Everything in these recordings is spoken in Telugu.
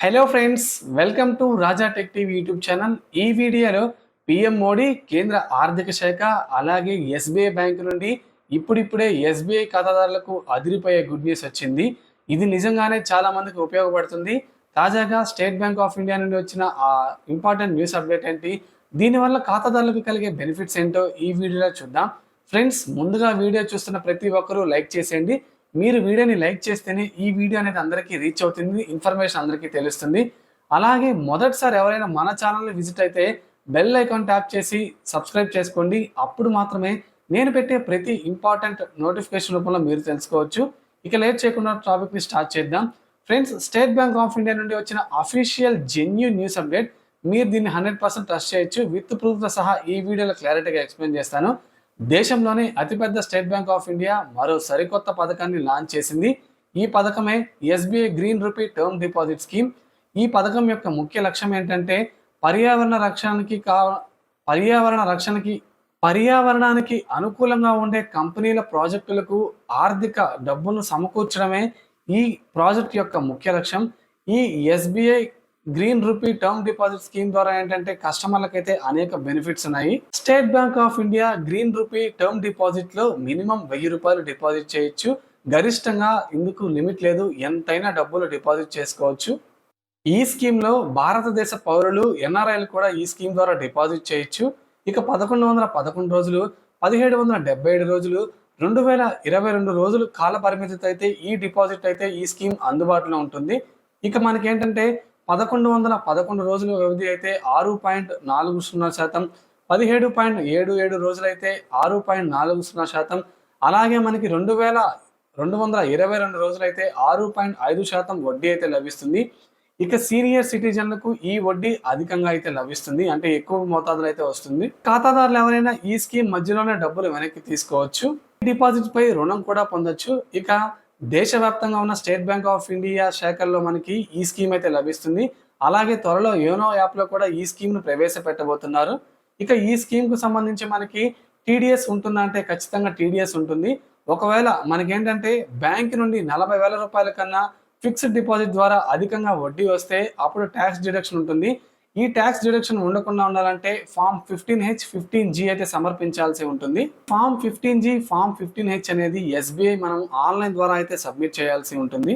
Hello friends welcome to Raja tech TV YouTube channel ఈ వీడియోలో పిఎం మోడీ కేంద్ర ఆర్థిక శాఖ అలాగే ఎస్బీఐ బ్యాంకు నుండి ఇప్పుడిప్పుడే ఎస్బీఐ ఖాతాదారులకు అదిరిపోయే గుడ్ న్యూస్ వచ్చింది. ఇది నిజంగానే చాలా మందికి ఉపయోగపడుతుంది. తాజాగా స్టేట్ బ్యాంక్ ఆఫ్ ఇండియా నుండి వచ్చిన ఆ ఇంపార్టెంట్ న్యూస్ అప్డేట్ ఏంటి? దీనివల్ల ఖాతాదారులకు కలిగే బెనిఫిట్స్ ఏంటో ఈ వీడియోలో చూద్దాం. ఫ్రెండ్స్ ముందుగా వీడియో చూస్తున్న ప్రతి ఒక్కరూ లైక్ చేసేయండి. మీరు వీడియోని లైక్ చేస్తేనే ఈ వీడియో అనేది అందరికీ రీచ్ అవుతుంది ఇన్ఫర్మేషన్ అందరికీ తెలుస్తుంది. అలాగే మొదటిసారి ఎవరైనా మన ఛానల్ని విజిట్ అయితే బెల్ ఐకాన్ ట్యాప్ చేసి సబ్స్క్రైబ్ చేసుకోండి. అప్పుడు మాత్రమే నేను పెట్టే ప్రతి ఇంపార్టెంట్ నోటిఫికేషన్ రూపంలో మీరు తెలుసుకోవచ్చు. ఇక లేట్ చేయకుండా టాపిక్ని స్టార్ట్ చేద్దాం. Friends State Bank of India నుండి వచ్చిన అఫీషియల్ జెన్యూ న్యూస్ అప్డేట్. మీరు దీన్ని హండ్రెడ్ పర్సెంట్ ట్రస్ట్ చేయొచ్చు. విత్ ప్రూఫ్తో సహా ఈ వీడియోలో క్లారిటీగా ఎక్స్ప్లెయిన్ చేస్తాను. దేశంలోనే అతిపెద్ద స్టేట్ బ్యాంక్ ఆఫ్ ఇండియా మరో సరికొత్త పథకాన్ని లాంచ్ చేసింది. ఈ పథకమే SBI green rupee term deposit scheme. ఈ పథకం యొక్క ముఖ్య లక్ష్యం ఏంటంటే పర్యావరణ రక్షణకి కా పర్యావరణ రక్షణకి పర్యావరణానికి అనుకూలంగా ఉండే కంపెనీల ప్రాజెక్టులకు ఆర్థిక డబ్బును సమకూర్చడమే ఈ ప్రాజెక్ట్ యొక్క ముఖ్య లక్ష్యం. ఈ SBI green rupee term deposit scheme ద్వారా ఏంటంటే కస్టమర్లకైతే అనేక బెనిఫిట్స్ ఉన్నాయి. State Bank of India green rupee term డిపాజిట్లో మినిమం వెయ్యి రూపాయలు డిపాజిట్ చేయొచ్చు. గరిష్టంగా ఇందుకు లిమిట్ లేదు. ఎంతైనా డబ్బులు డిపాజిట్ చేసుకోవచ్చు. ఈ స్కీమ్లో భారతదేశ పౌరులు ఎన్ఆర్ఐలు కూడా ఈ స్కీమ్ ద్వారా డిపాజిట్ చేయొచ్చు. ఇక పదకొండు వందల పదకొండు రోజులు పదిహేడు వందల డెబ్బై ఏడు రోజులు రెండు వేల ఇరవై రెండు రోజులు కాల పరిమితితో అయితే ఈ డిపాజిట్ అయితే ఈ స్కీమ్ అందుబాటులో ఉంటుంది. ఇక మనకేంటంటే పదకొండు వందల పదకొండు రోజుల వ్యవధి అయితే ఆరు పాయింట్ నాలుగు సున్నా శాతం పదిహేడు పాయింట్ ఏడు ఏడు రోజులైతే ఆరు పాయింట్ నాలుగు సున్నా శాతం. అలాగే మనకి రెండు వేల రెండు వందల ఇరవై రెండు రోజులైతే ఆరు పాయింట్ ఐదు శాతం వడ్డీ అయితే లభిస్తుంది. ఇక సీనియర్ సిటిజన్లకు ఈ వడ్డీ అధికంగా అయితే లభిస్తుంది. అంటే ఎక్కువ మోతాదులో అయితే వస్తుంది. ఖాతాదారులు ఎవరైనా ఈ స్కీమ్ మధ్యలోనే డబ్బులు వెనక్కి తీసుకోవచ్చు. డిపాజిట్ పై రుణం కూడా పొందొచ్చు. ఇక దేశవ్యాప్తంగా ఉన్న స్టేట్ బ్యాంక్ ఆఫ్ ఇండియా శాఖల్లో మనకి ఈ స్కీమ్ అయితే లభిస్తుంది. అలాగే త్వరలో యోనో యాప్లో కూడా ఈ స్కీమ్ను ప్రవేశపెట్టబోతున్నారు. ఇక ఈ స్కీమ్కు సంబంధించి మనకి టీడీఎస్ ఉంటుందా అంటే ఖచ్చితంగా టీడీఎస్ ఉంటుంది. ఒకవేళ మనకేంటంటే బ్యాంక్ నుండి నలభై వేల రూపాయల కన్నా ఫిక్స్డ్ డిపాజిట్ ద్వారా అధికంగా వడ్డీ వస్తే అప్పుడు ట్యాక్స్ డిడక్షన్ ఉంటుంది. ఈ ట్యాక్స్ డిడక్షన్ ఉండకుండా ఉండాలంటే form fifteen H fifteen G అయితే సమర్పించాల్సి ఉంటుంది. Form fifteen G form fifteen H అనేది ఎస్బీఐ మనం ఆన్లైన్ ద్వారా అయితే సబ్మిట్ చేయాల్సి ఉంటుంది.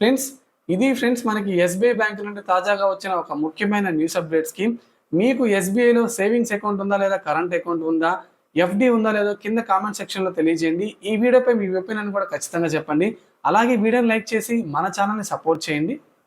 ఫ్రెండ్స్ ఇది ఫ్రెండ్స్ మనకి ఎస్బీఐ బ్యాంక్ నుండి తాజాగా వచ్చిన ఒక ముఖ్యమైన న్యూస్ అప్డేట్ స్కీమ్ మీకు ఎస్బీఐలో సేవింగ్స్ అకౌంట్ ఉందా లేదా కరెంట్ అకౌంట్ ఉందా ఎఫ్డి ఉందా లేదో కింద కామెంట్ సెక్షన్లో తెలియజేయండి. ఈ వీడియోపై మీ ఒపీనియన్ కూడా ఖచ్చితంగా చెప్పండి. అలాగే వీడియోని లైక్ చేసి మన ఛానల్ని సపోర్ట్ చేయండి.